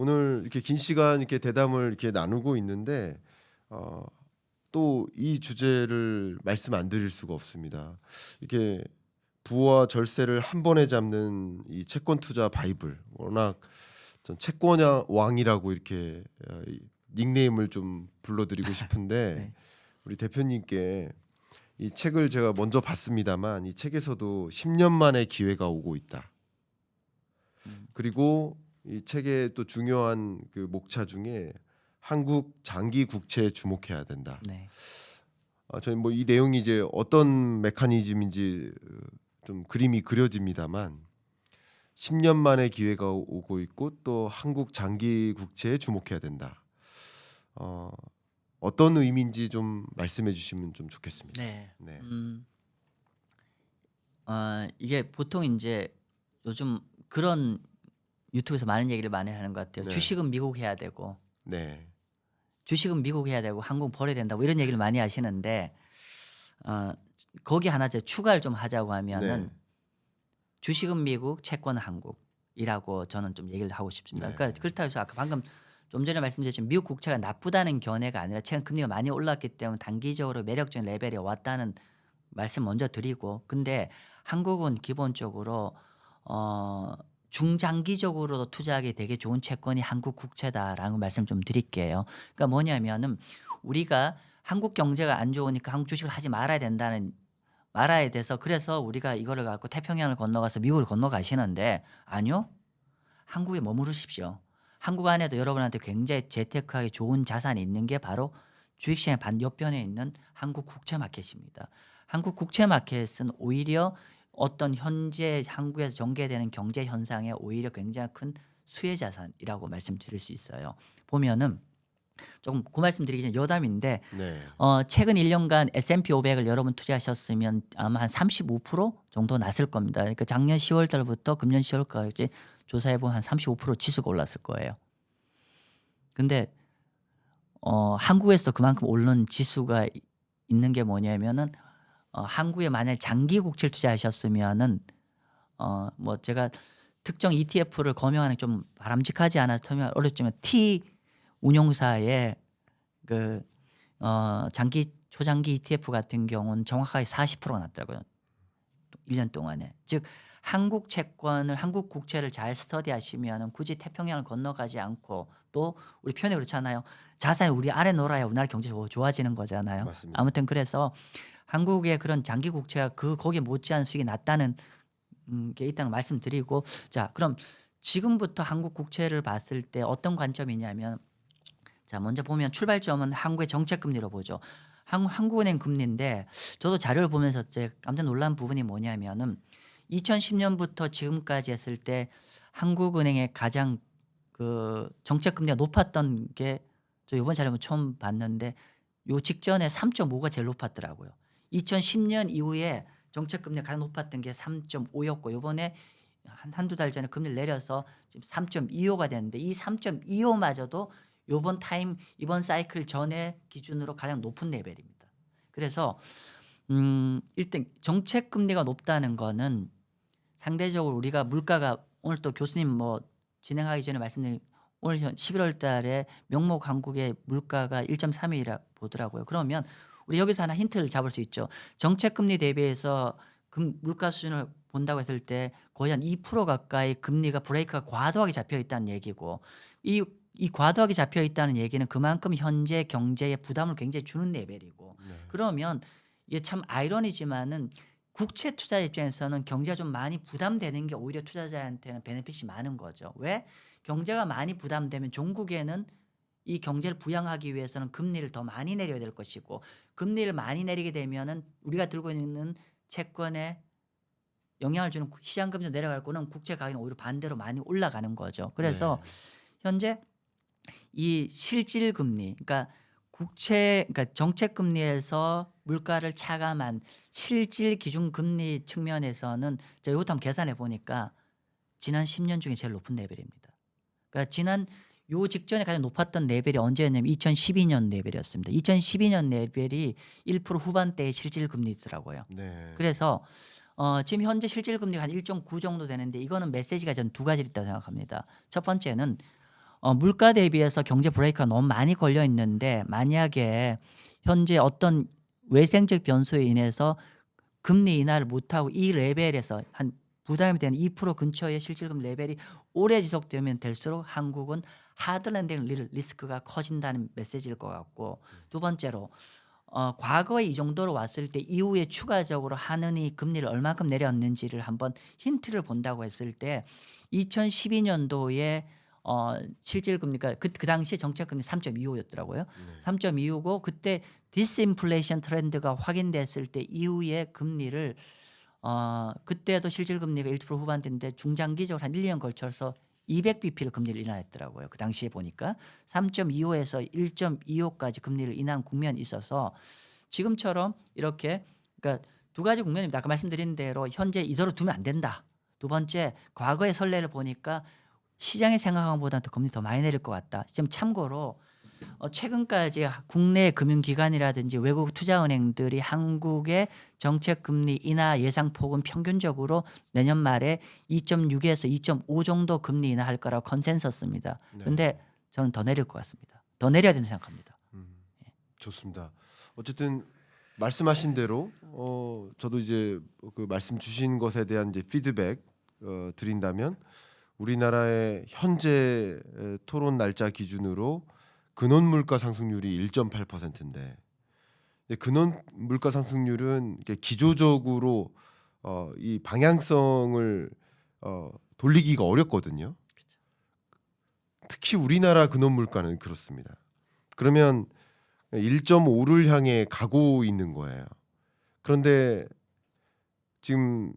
오늘 이렇게 긴 시간 이렇게 대담을 이렇게 나누고 있는데 어, 또 이 주제를 말씀 안 드릴 수가 없습니다. 이렇게 부와 절세를 한 번에 잡는 이 채권 투자 바이블 워낙 전 채권왕 왕이라고 이렇게 어, 이 닉네임을 좀 불러드리고 싶은데 네. 우리 대표님께 이 책을 제가 먼저 봤습니다만 이 책에서도 10년 만에 기회가 오고 있다. 음. 그리고 이 책의 또 중요한 그 목차 중에 한국 장기 국채에 주목해야 된다. 네. 아, 저는 뭐이 내용이 이제 어떤 메커니즘인지 어, 좀 그림이 그려집니다만 10년 만에 기회가 오- 오고 있고 또 한국 장기 국채에 주목해야 된다. 어, 어떤 의미인지 좀 말씀해 주시면 좀 좋겠습니다. 네. 네. 음. 어, 이게 보통 이제 요즘 그런 유튜브에서 많은 얘기를 많이 하는 것 같아요. 네. 주식은 미국 해야 되고 네. 주식은 미국 해야 되고 한국 버려야 된다고 이런 얘기를 많이 하시는데 어, 거기 하나 이제 추가를 좀 하자고 하면은 네. 주식은 미국, 채권은 한국이라고 저는 좀 얘기를 하고 싶습니다. 네. 그러니까 그렇다고 해서 아까 방금 좀 전에 말씀드렸지만 미국 국채가 나쁘다는 견해가 아니라 최근 금리가 많이 올랐기 때문에 단기적으로 매력적인 레벨에 왔다는 말씀 먼저 드리고 근데 한국은 기본적으로 어 중장기적으로도 투자하기 되게 좋은 채권이 한국 국채다라는 말씀 좀 드릴게요. 그러니까 뭐냐면은 우리가 한국 경제가 안 좋으니까 한국 주식을 하지 말아야 된다는 말아야 돼서 그래서 우리가 이거를 갖고 태평양을 건너가서 미국을 건너가시는데 아니요. 한국에 머무르십시오. 한국 안에도 여러분한테 굉장히 재테크하기 좋은 자산이 있는 게 바로 주식시장 반 옆편에 있는 한국 국채 마켓입니다. 한국 국채 마켓은 오히려 어떤 현재 한국에서 전개되는 경제 현상에 오히려 굉장히 큰 수혜 자산이라고 말씀드릴 수 있어요. 보면은 조금 그 말씀드리기 전에 여담인데 네. 어, 최근 1년간 S&P 500을 여러분 투자하셨으면 아마 한 35% 정도 났을 겁니다. 그러니까 작년 10월 달부터 금년 10월까지 조사해 보면 한 35% 지수가 올랐을 거예요. 근데 어, 한국에서 그만큼 오른 지수가 이- 있는 게 뭐냐면은 어, 한국에 만약 장기 국채를 투자하셨으면은 어, 뭐 제가 특정 ETF를 거명하는 게좀 바람직하지 않았으면 어렵지만 T 운용사의 그 어, 장기 초장기 ETF 같은 경우는 정확하게 40%가 났더라고요. 1년 동안에. 즉 한국 채권을 한국 국채를 잘 스터디하시면은 굳이 태평양을 건너가지 않고 또 우리 표현이 그렇잖아요. 자산이 우리 아래 놀아야 우리나라 경제 가 좋아지는 거잖아요. 맞습니다. 아무튼 그래서 한국의 그런 장기 국채가 그 거기에 못지않은 수익이 낮다는 음, 게 있다는 말씀드리고 자 그럼 지금부터 한국 국채를 봤을 때 어떤 관점이냐면 자 먼저 보면 출발점은 한국의 정책 금리로 보죠. 한, 한국은행 금리인데 저도 자료를 보면서 제 깜짝 놀란 부분이 뭐냐면은 2010년부터 지금까지 했을 때 한국은행의 가장 그 정책 금리가 높았던 게 저 이번 자료 처음 봤는데 요 직전에 3.5가 제일 높았더라고요. 2010년 이후에 정책 금리가 가장 높았던 게 3.5였고 요번에 한 한두 달 전에 금리를 내려서 지금 3.25가 됐는데 이 3.25마저도 요번 타임 이번 사이클 전에 기준으로 가장 높은 레벨입니다. 그래서 음 일단 정책 금리가 높다는 거는 상대적으로 우리가 물가가 오늘 또 교수님 뭐 진행하기 전에 말씀드린 오늘 현 11월 달에 명목 한국의 물가가 1.3이라 보더라고요. 그러면 우리 여기서 하나 힌트를 잡을 수 있죠. 정책 금리 대비해서 금 물가 수준을 본다고 했을 때 거의 한 2% 가까이 금리가 브레이크가 과도하게 잡혀 있다는 얘기고 이 이 과도하게 잡혀 있다는 얘기는 그만큼 현재 경제에 부담을 굉장히 주는 레벨이고 네. 그러면 이게 참 아이러니지만은 국채 투자 입장에서는 경제가 좀 많이 부담되는 게 오히려 투자자한테는 베네핏이 많은 거죠. 왜? 경제가 많이 부담되면 종국에는 이 경제를 부양하기 위해서는 금리를 더 많이 내려야 될 것이고 금리를 많이 내리게 되면은 우리가 들고 있는 채권에 영향을 주는 시장 금리 내려갈 거는 국채 가격은 오히려 반대로 많이 올라가는 거죠. 그래서 네. 현재 이 실질 금리 그러니까 국채 그러니까 정책 금리에서 물가를 차감한 실질 기준 금리 측면에서는 제가 이것도 한번 계산해 보니까 지난 10년 중에 제일 높은 레벨입니다. 그러니까 지난 요 직전에 가장 높았던 레벨이 언제였냐면 2012년 레벨이었습니다. 2012년 레벨이 1% 후반대의 실질 금리더라고요. 네. 그래서 어, 지금 현재 실질 금리가 한 1.9 정도 되는데 이거는 메시지가 전 두 가지 있다고 생각합니다. 첫 번째는 어, 물가 대비해서 경제 브레이크가 너무 많이 걸려 있는데 만약에 현재 어떤 외생적 변수에 인해서 금리 인하를 못하고 이 레벨에서 한 부담이 되는 2% 근처의 실질금 레벨이 오래 지속되면 될수록 한국은 하드랜딩 리- 리스크가 커진다는 메시지일 것 같고 두 번째로 어, 과거에 이 정도로 왔을 때 이후에 추가적으로 하느니 금리를 얼마큼 내렸는지를 한번 힌트를 본다고 했을 때 2012년도에 어, 실질 금리가 그, 그 당시에 정책 금리 3.25였더라고요. 3.25고 그때 디스인플레이션 트렌드가 확인됐을 때 이후에 금리를 어, 그때도 실질 금리가 1% 후반대인데 중장기적으로 한 1년 걸쳐서 200bp를 금리를 인하했더라고요. 그 당시에 보니까 3.25에서 1.25까지 금리를 인한 국면이 있어서 지금처럼 이렇게 그러니까 두 가지 국면입니다. 아까 말씀드린 대로 현재 이대로 두면 안 된다. 두 번째 과거의 선례를 보니까 시장이 생각한 것보다 더 금리 더 많이 내릴 것 같다. 지금 참고로 어, 최근까지 국내 금융기관이라든지 외국 투자은행들이 한국의 정책 금리 인하 예상 폭은 평균적으로 내년 말에 2.6에서 2.5 정도 금리 인하할 거라고 컨센서스입니다. 네. 근데 저는 더 내릴 것 같습니다. 더 내려야 된다 생각합니다. 좋습니다. 어쨌든 말씀하신 대로 어 저도 이제 그 말씀 주신 것에 대한 이제 피드백 어, 드린다면 우리나라의 현재 에, 토론 날짜 기준으로 근원 물가 상승률이 1.8%인데 근원 물가 상승률은 기조적으로 어, 이 방향성을 어, 돌리기가 어렵거든요. 특히 우리나라 근원 물가는 그렇습니다. 그러면 1.5를 향해 가고 있는 거예요. 그런데 지금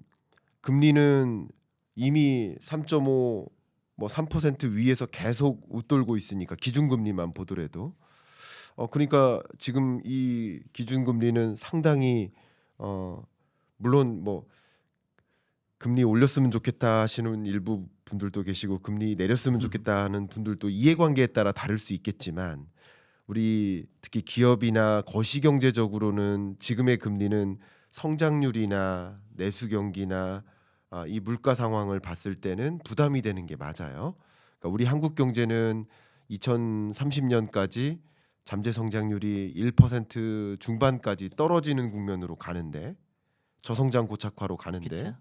금리는 이미 3.5 뭐 3% 위에서 계속 웃돌고 있으니까 기준금리만 보더라도. 어 그러니까 지금 이 기준금리는 상당히 어 물론 뭐 금리 올렸으면 좋겠다 하시는 일부 분들도 계시고 금리 내렸으면 좋겠다 하는 분들도 이해관계에 따라 다를 수 있겠지만 우리 특히 기업이나 거시경제적으로는 지금의 금리는 성장률이나 내수 경기나 아, 이 물가 상황을 봤을 때는 부담이 되는 게 맞아요. 그러니까 우리 한국 경제는 2030년까지 잠재 성장률이 1% 중반까지 떨어지는 국면으로 가는데 저성장 고착화로 가는데 그렇죠?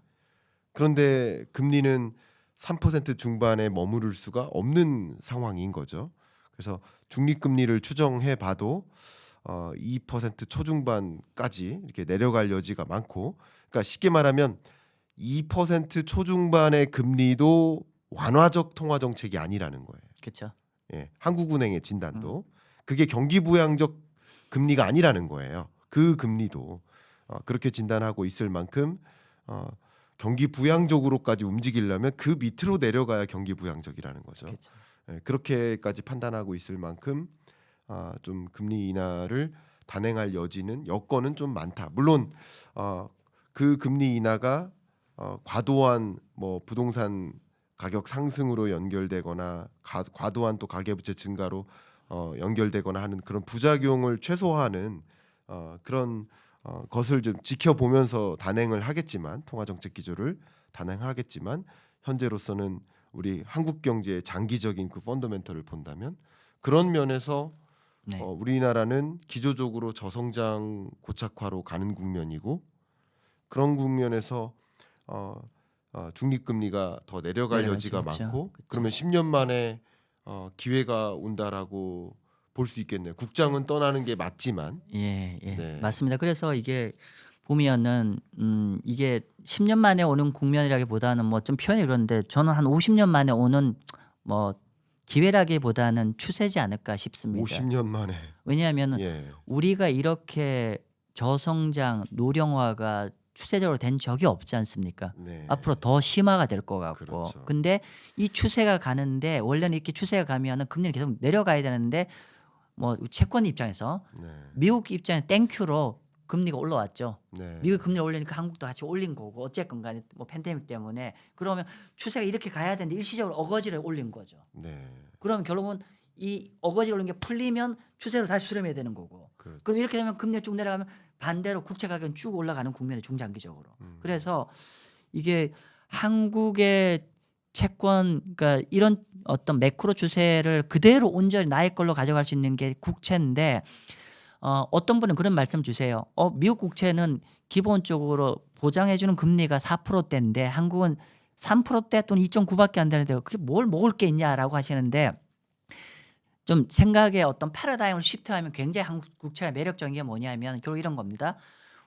그런데 금리는 3% 중반에 머무를 수가 없는 상황인 거죠. 그래서 중립 금리를 추정해 봐도 어, 2% 초중반까지 이렇게 내려갈 여지가 많고, 그러니까 쉽게 말하면 2% 초중반의 금리도 완화적 통화 정책이 아니라는 거예요. 그렇죠. 예, 한국은행의 진단도 그게 경기 부양적 금리가 아니라는 거예요. 그 금리도 어, 그렇게 진단하고 있을 만큼 어, 경기 부양적으로까지 움직이려면 그 밑으로 내려가야 경기 부양적이라는 거죠. 그렇죠. 예, 그렇게까지 판단하고 있을 만큼 아, 좀 금리 인하를 단행할 여지는 여건은 좀 많다. 물론 어, 그 금리 인하가 어, 과도한 뭐 부동산 가격 상승으로 연결되거나 가, 과도한 또 가계부채 증가로 어, 연결되거나 하는 그런 부작용을 최소화하는 어, 그런 어, 것을 좀 지켜보면서 단행을 하겠지만 통화 정책 기조를 단행하겠지만 현재로서는 우리 한국 경제의 장기적인 그 펀더멘털을 본다면 그런 면에서 네. 어, 우리나라는 기조적으로 저성장 고착화로 가는 국면이고 그런 국면에서 어, 어, 중립금리가 더 내려갈 내려가죠. 여지가 그렇죠. 많고 그렇죠. 그러면 10년 만에 어, 기회가 온다라고 볼 수 있겠네요. 국장은 떠나는 게 맞지만 예, 예. 네. 맞습니다. 그래서 이게 보면은 음 이게 10년 만에 오는 국면이라기보다는 뭐 좀 표현이 그런데 저는 한 50년 만에 오는 뭐 기회라기보다는 추세지 않을까 싶습니다. 50년 만에 왜냐하면 예. 우리가 이렇게 저성장 노령화가 추세적으로 된 적이 없지 않습니까? 네. 앞으로 더 심화가 될 것 같고. 그렇죠. 근데 이 추세가 가는데 원래는 이렇게 추세가 가면은 금리를 계속 내려가야 되는데 뭐 채권 입장에서 네. 미국 입장에 땡큐로 금리가 올라왔죠. 네. 미국 금리 올리니까 한국도 같이 올린 거고 어쨌건 간에 뭐 팬데믹 때문에 그러면 추세가 이렇게 가야 되는데 일시적으로 어거지를 올린 거죠. 네. 그러면 결국은 이 어거지를 올린 게 풀리면 추세로 다시 수렴해야 되는 거고. 그렇죠. 그럼 이렇게 되면 금리가 쭉 내려가면 반대로 국채 가격은 쭉 올라가는 국면이 중장기적으로. 음. 그래서 이게 한국의 채권 그러니까 이런 어떤 매크로 추세를 그대로 온전히 나의 걸로 가져갈 수 있는 게 국채인데 어, 어떤 분은 그런 말씀 주세요. 어, 미국 국채는 기본적으로 보장해주는 금리가 4%대인데 한국은 3%대 또는 2.9밖에 안 되는데 그게 뭘 먹을 게 있냐라고 하시는데 좀 생각의 어떤 패러다임을 시프트하면 굉장히 한국 국채가 매력적인 게 뭐냐면 결국 이런 겁니다.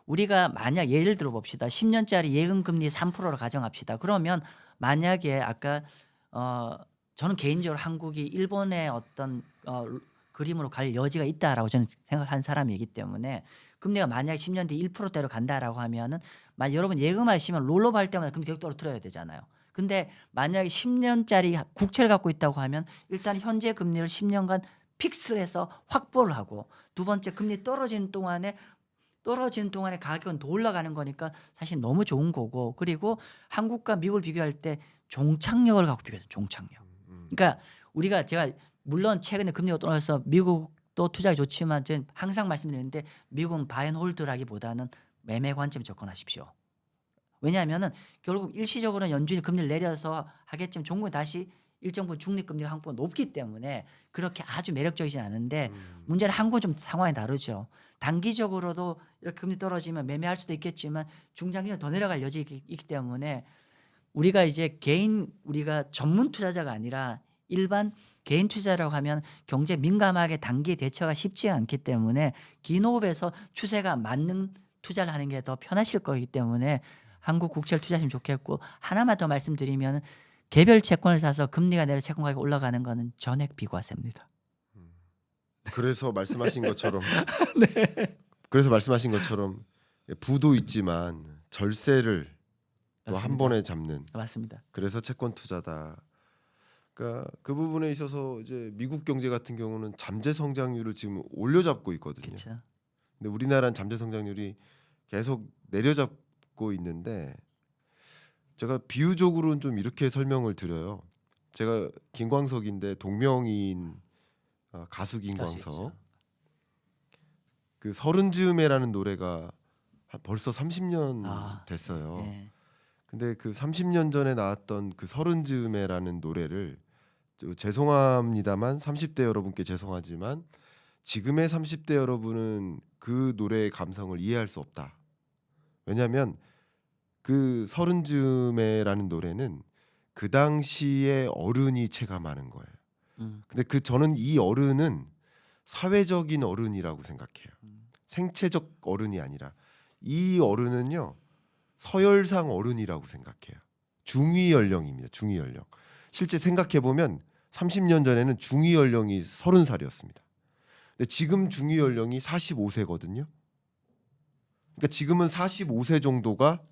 우리가 만약 예를 들어 봅시다. 10년짜리 예금 금리 3%로 가정합시다. 그러면 만약에 아까 어 저는 개인적으로 한국이 일본의 어떤 어 그림으로 갈 여지가 있다라고 저는 생각한 사람이기 때문에 금리가 만약에 10년 뒤 1%대로 간다라고 하면은 만 여러분 예금하시면 롤러버 할 때마다 금리 계속 떨어뜨려야 되잖아요. 근데 만약에 10년짜리 국채를 갖고 있다고 하면 일단 현재 금리를 10년간 픽스를 해서 확보를 하고 두 번째 금리 떨어지는 동안에 떨어지는 동안에 가격은 더 올라가는 거니까 사실 너무 좋은 거고 그리고 한국과 미국을 비교할 때 종착역을 갖고 비교해요. 종착역. 음. 그러니까 우리가 제가 물론 최근에 금리가 떨어져서 미국도 투자가 좋지만 저는 항상 말씀드리는데 미국은 바앤홀드라기보다는 매매 관점에 접근하십시오. 왜냐하면은 결국 일시적으로는 연준이 금리를 내려서 하겠지만 종국은 다시 일정 부분 중립금리가 한국보다 높기 때문에 그렇게 아주 매력적이진 않은데 음. 문제는 한국은 좀 상황이 다르죠. 단기적으로도 이렇게 금리 떨어지면 매매할 수도 있겠지만 중장기는 더 내려갈 여지 있기, 있기 때문에 우리가 이제 개인 우리가 전문 투자자가 아니라 일반 개인 투자라고 하면 경제 민감하게 단기에 대처가 쉽지 않기 때문에 긴 호흡에서 추세가 맞는 투자를 하는 게 더 편하실 거기 때문에 한국 국채를 투자하시면 좋겠고 하나만 더 말씀드리면 개별 채권을 사서 금리가 내려 채권 가격이 올라가는 거는 전액 비과세입니다. 그래서 말씀하신 것처럼 네. 그래서 말씀하신 것처럼 부도 있지만 절세를 또 한. 번에 잡는 맞습니다. 그래서 채권 투자다. 그러니까 그 부분에 있어서 이제 미국 경제 같은 경우는 잠재 성장률을 지금 올려잡고 있거든요. 그렇죠. 근데 우리나라는 잠재 성장률이 계속 내려잡 고 있는데 제가 비유적으로는 좀 이렇게 설명을 드려요. 제가 김광석인데 동명이인 어, 가수 김광석. 그 서른 즈음에라는 노래가 한- 벌써 30년 아, 됐어요. 네. 근데 그 30년 전에 나왔던 그 서른 즈음에라는 노래를 저 죄송합니다만 30대 여러분께 죄송하지만 지금의 30대 여러분은 그 노래의 감성을 이해할 수 없다. 왜냐하면 그 서른 즈음에라는 노래는 그 당시에 어른이 체감하는 거예요. 음, 근데 그 저는 이 어른은 사회적인 어른이라고 생각해요. 음. 생체적 어른이 아니라 이 어른은요 서열상 어른이라고 생각해요. 중위 연령입니다. 중위 연령. 실제 생각해 보면 30년 전에는 중위 연령이 30살이었습니다. 근데 지금 중위 연령이 45세거든요. 그러니까 지금은 45세 정도가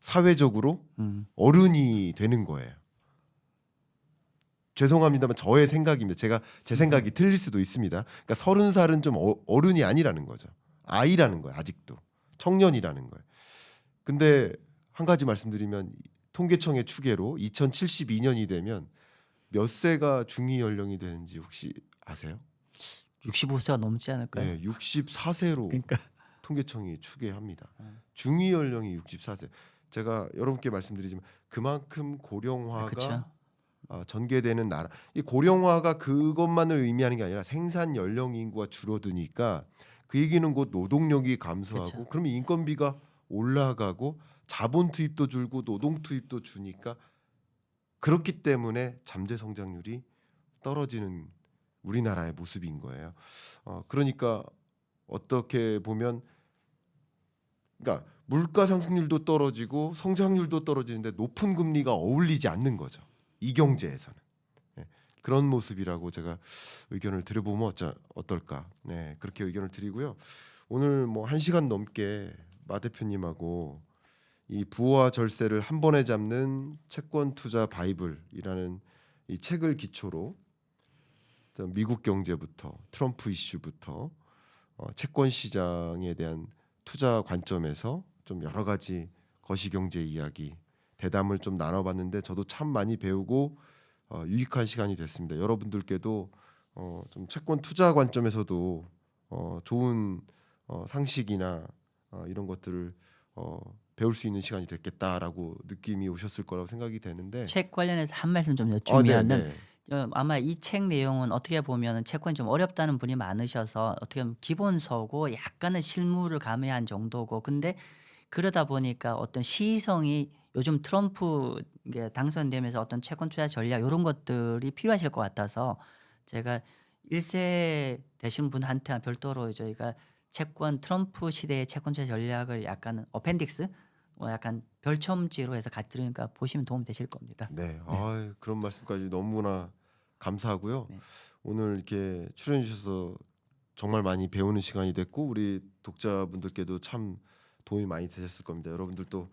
사회적으로 음. 어른이 되는 거예요. 죄송합니다만 저의 생각입니다. 제가 제 생각이 틀릴 수도 있습니다. 그러니까 서른 살은 좀 어- 어른이 아니라는 거죠. 아이라는 거예요. 아직도 청년이라는 거예요. 근데 한 가지 말씀드리면 통계청의 추계로 2072년이 되면 몇 세가 중위 연령이 되는지 혹시 아세요? 65세가 넘지 않을까요? 네, 64세로 그러니까 통계청이 추계합니다. 음. 중위 연령이 64세. 제가 여러분께 말씀드리지만 그만큼 고령화가. 아, 전개되는 나라. 이 고령화가 그것만을 의미하는 게 아니라 생산 연령 인구가 줄어드니까 그 얘기는 곧 노동력이 감소하고 그쵸. 그러면 인건비가 올라가고 자본 투입도 줄고 노동 투입도 주니까 그렇기 때문에 잠재 성장률이 떨어지는 우리나라의 모습인 거예요. 어, 그러니까 어떻게 보면 그러니까 물가 상승률도 떨어지고 성장률도 떨어지는데 높은 금리가 어울리지 않는 거죠. 이 경제에서는 예, 그런 모습이라고 제가 의견을 드려보면 어쩌, 어떨까? 네 그렇게 의견을 드리고요. 오늘 뭐 한 시간 넘게 마 대표님하고 이 부와 절세를 한 번에 잡는 채권 투자 바이블이라는 이 책을 기초로 좀 미국 경제부터 트럼프 이슈부터 어, 채권 시장에 대한 투자 관점에서 좀 여러 가지 거시경제 이야기 대담을 좀 나눠봤는데 저도 참 많이 배우고 어, 유익한 시간이 됐습니다. 여러분들께도 어, 좀 채권 투자 관점에서도 어, 좋은 어, 상식이나 어, 이런 것들을 어, 배울 수 있는 시간이 됐겠다라고 느낌이 오셨을 거라고 생각이 되는데 책 관련해서 한 말씀 좀 아, 네, 여쭈면은 네. 어, 아마 이 책 내용은 어떻게 보면 채권이 좀 어렵다는 분이 많으셔서 어떻게 보면 기본서고 약간은 실무를 가미한 정도고 근데 그러다 보니까 어떤 시성이 요즘 트럼프 당선되면서 어떤 채권 투자 전략 이런 것들이 필요하실 것 같아서 제가 일세 되신 분한테 별도로 저희가 채권 트럼프 시대의 채권 투자 전략을 약간 어펜딕스 뭐 약간 별첨지로 해서 같이 들으니까 보시면 도움 되실 겁니다. 네. 아, 그런 말씀까지 너무나 감사하고요. 네. 오늘 이렇게 출연해 주셔서 정말 많이 배우는 시간이 됐고 우리 독자분들께도 참 도움이 많이 되셨을 겁니다. 여러분들도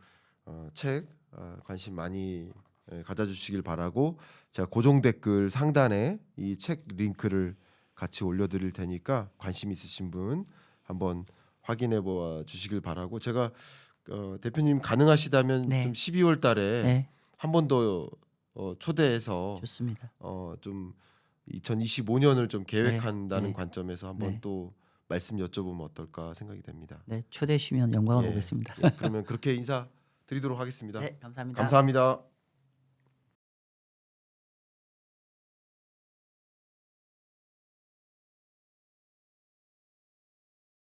어, 책 어, 관심 많이 예, 가져주시길 바라고 제가 고정 댓글 상단에 이 책 링크를 같이 올려드릴 테니까 관심 있으신 분 한번 확인해 보아 주시길 바라고 제가 어, 대표님 가능하시다면 네. 좀 12월 달에 네, 한 번 더 어, 초대해서 좋습니다. 어, 좀 2025년을 좀 계획한다는 네. 관점에서 한번 네. 또 말씀 여쭤보면 어떨까 생각이 됩니다. 네, 초대해 주시면 영광을 예, 보겠습니다. 예, 그러면 그렇게 인사 드리도록 하겠습니다. 네, 감사합니다. 감사합니다.